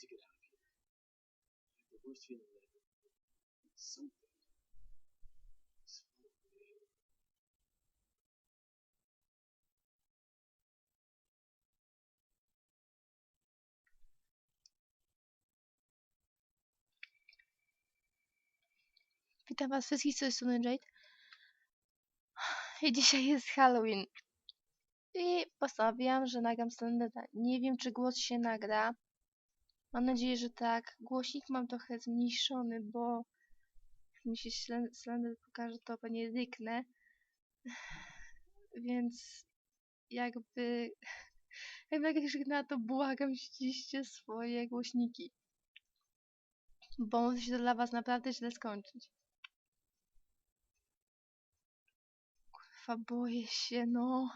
to get out of here. I have the worst feeling that something is following me. Witam was wszystkich tej strony Jade. I dzisiaj jest Halloween. I postanowiłam, że nagram Slendera. Nie wiem, czy głos się nagra. Mam nadzieję, że tak. Głośnik mam trochę zmniejszony, bo jak mi się Slen- Slender pokaże, to pewnie ryknę. Więc jakby... Jak będę ryknęła, to błagam, ściście swoje głośniki. Bo może się to dla was naprawdę źle skończyć. Kurwa, boję się, no.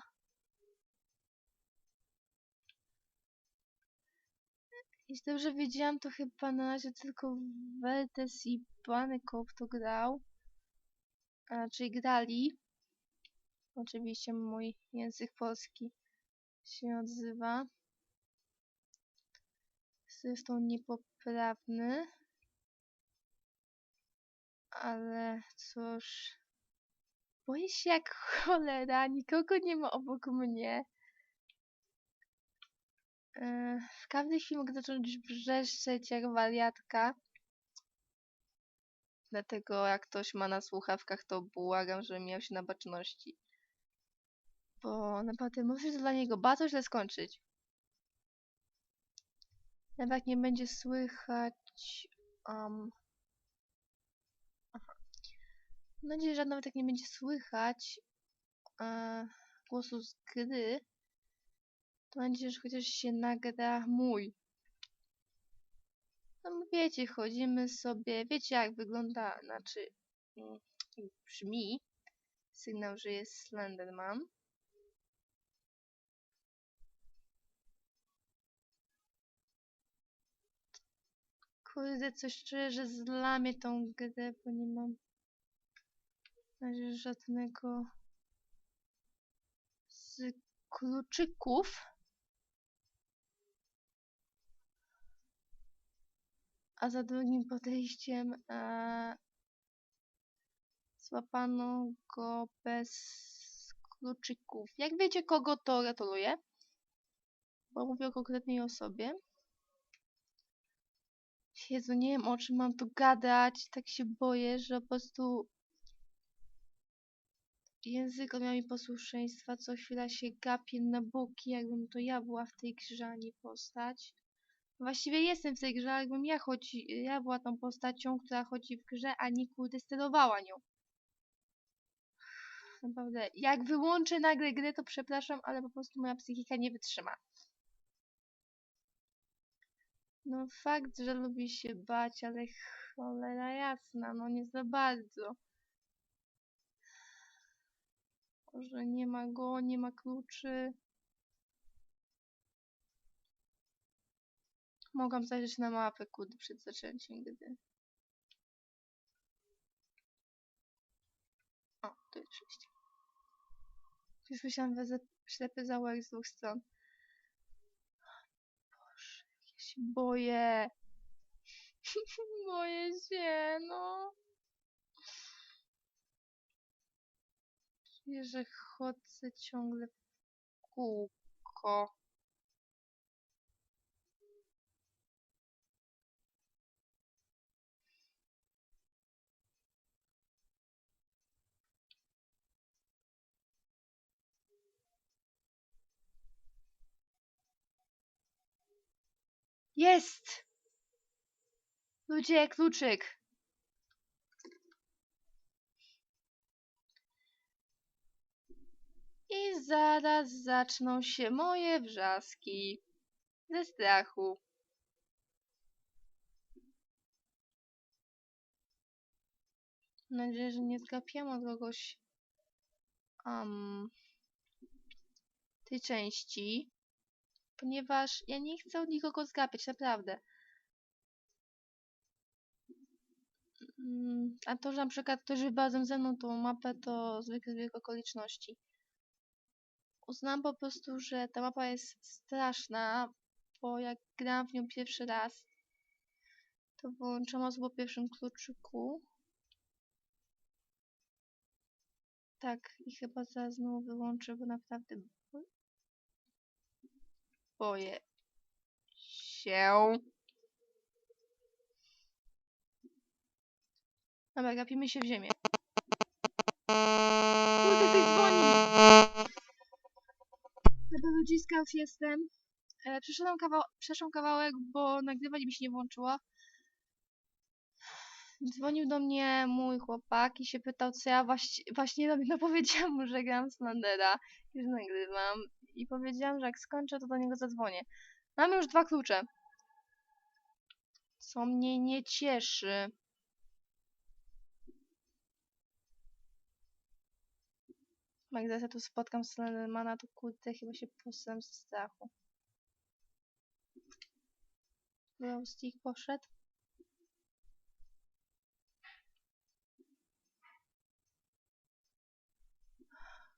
Jeśli dobrze wiedziałam, to chyba na razie tylko Wertes i Banekop to grał. A, czyli grali. Oczywiście mój język polski się odzywa. Zresztą niepoprawny. Ale cóż... Boję się jak cholera, nikogo nie ma obok mnie. Yy, W każdej chwili mogę zacząć wrzeszczeć jak wariatka. Dlatego jak ktoś ma na słuchawkach, to błagam, żeby miał się na baczności. Bo naprawdę może się dla niego bardzo źle skończyć. Nawet nie będzie słychać... Um, aha. Mam nadzieję, że nawet jak nie będzie słychać e, głosu z gry, to mam nadzieję, że chociaż się nagra mój. No wiecie, chodzimy sobie, wiecie jak wygląda, znaczy mm, brzmi sygnał, że jest Slenderman. Kurde, coś czuję, że zlamię tą grę, bo nie mam żadnego z kluczyków. A za drugim podejściem e, złapano go bez kluczyków. Jak wiecie, kogo to gratuluję? Bo mówię o konkretnej osobie. Jezu, nie wiem o czym mam tu gadać. Tak się boję, że po prostu język odmiał mi posłuszeństwa. Co chwila się gapię na boki, jakbym to ja była w tej grze, postać. Właściwie jestem w tej grze, ale jakbym ja, chodzi, ja była tą postacią, która chodzi w grze, a nie kurde sterowała nią. Naprawdę, jak wyłączę nagle grę, to przepraszam, ale po prostu moja psychika nie wytrzyma. No fakt, że lubi się bać, ale cholera jasna, no nie za bardzo. Może nie ma go, nie ma kluczy. Mogłam zajrzeć na mapę, kurde, przed zaczęciem gry. O, tu jest przejście. Już myślałam, ze- ślepy zaułek z dwóch stron. Boże, ja się boję. boję się, no. Czuję, że chodzę ciągle w kółko. Jest! Ludzie, kluczyk. I zaraz zaczną się moje wrzaski ze strachu. Mam nadzieję, że nie zgapiłam od kogoś um, tej części, ponieważ ja nie chcę od nikogo zgapiać, naprawdę. Mm, A to, że na przykład ktoś wybrał ze mną tą mapę, to zwykle zbieg okoliczności. uznałam po prostu, że ta mapa jest straszna, bo jak grałam w nią pierwszy raz, to wyłączyłam po pierwszym kluczyku. Tak, i chyba zaraz znowu wyłączę, bo naprawdę boję się. Dobra, gapimy się w ziemię. Kurde, ktoś dzwoni! Dobra, ludziska, już jestem. E, przeszedłem, kawał kawałek, bo nagrywać mi się nie włączyło. Dzwonił do mnie mój chłopak i się pytał, co ja właśnie, właśnie robię. No powiedziałam mu, że gram Slandera i że nagrywam. I powiedziałam, że jak skończę, to do niego zadzwonię. Mamy już dwa klucze. Co mnie nie cieszy. Jak zaraz ja tu spotkam Slendermana, to kurde, chyba się posram ze strachu. Glowstick poszedł.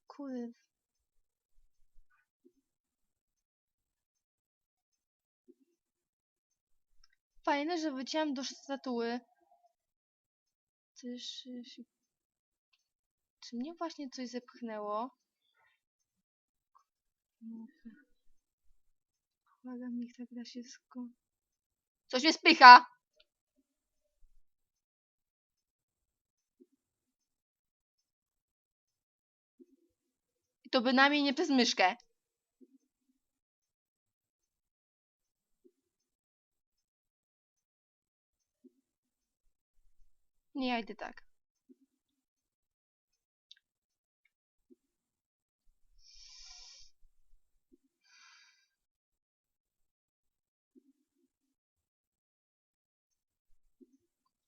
Kurde. Fajne, że wyciąłem do statuły. Też y. Czy mnie właśnie coś zepchnęło? Błagam, niech ta gra się sko... Coś mnie spycha! I to bynajmniej nie przez myszkę. Nie, ja idę tak.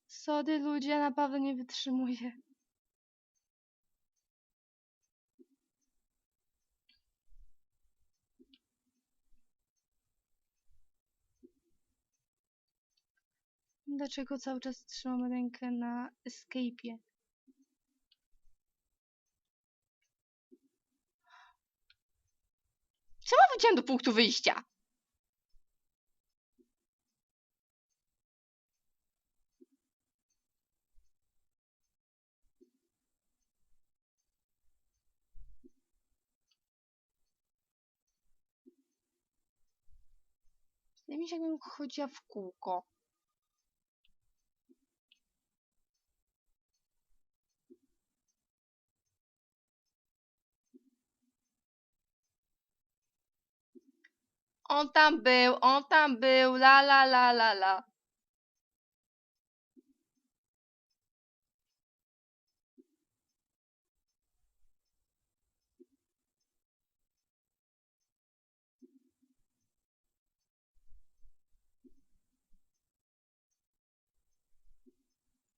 Sorry ludzie, naprawdę nie wytrzymuję. Dlaczego cały czas trzymam rękę na escape'ie? Czemu wróciłem do punktu wyjścia? Wydaje mi się, jakbym chodziła w kółko. On tam był, on tam był, la la la la la.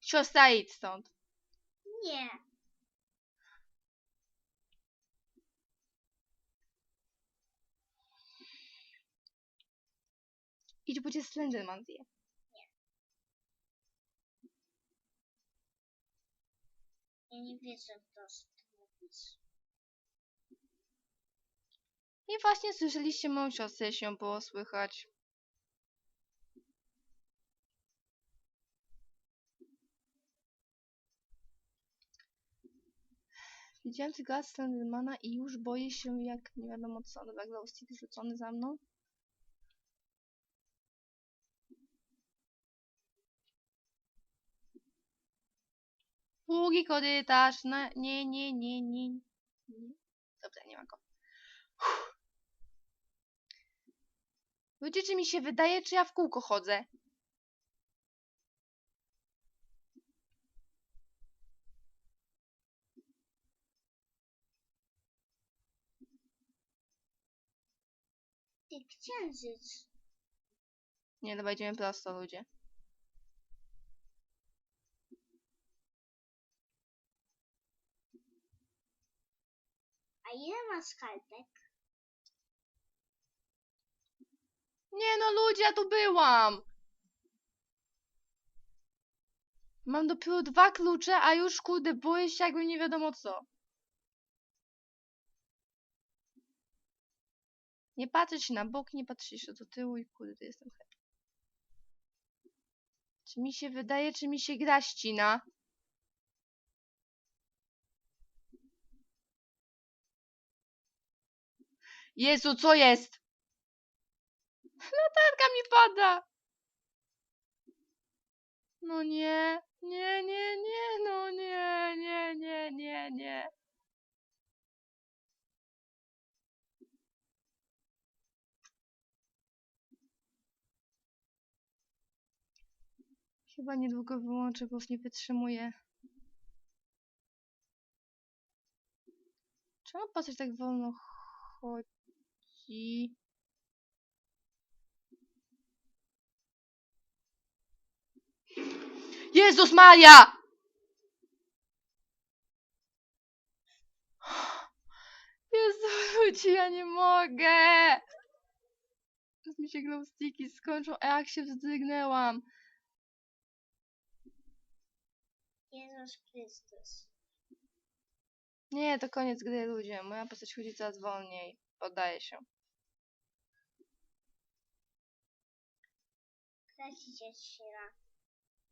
Siostra, idź stąd. Nie. Idź, bo cię Slenderman zje. Ja nie wierzę w to, że ty mówisz. I właśnie słyszeliście moją siostrę, jeśli ją było słychać. Widziałem tylko Slendermana i już boję się jak nie wiadomo co. Dobra, Glowstick rzucony za mną. Długi korytarz, na... nie, nie, nie, nie, nie. Dobra, nie ma go. Uff. Ludzie, czy mi się wydaje, czy ja w kółko chodzę? Ty księżyc. Nie, idziemy prosto, ludzie. Ile masz kartek? Nie no, ludzie, ja tu byłam! Mam dopiero dwa klucze, a już kurde, boję się jakby nie wiadomo co. Nie patrzeć na bok, nie patrzeć jeszcze do tyłu i kurde, jestem happy. Czy mi się wydaje, czy mi się gra ścina? Jezu, co jest? Latarka mi pada! No nie, nie, nie, nie, no nie, nie, nie, nie, nie. Chyba niedługo wyłączę, bo już nie wytrzymuję. Czemu postać tak wolno chodzi? Jezus Maria! Jezu, ja nie mogę! Teraz mi się glowsticki skończą, a jak się wzdrygnęłam. Jezus Chrystus. Nie, to koniec gry, ludzie. Moja postać chodzi coraz wolniej. Poddaję się.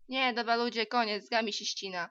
Nie, dobra, ludzie, koniec. Gra mi się ścina.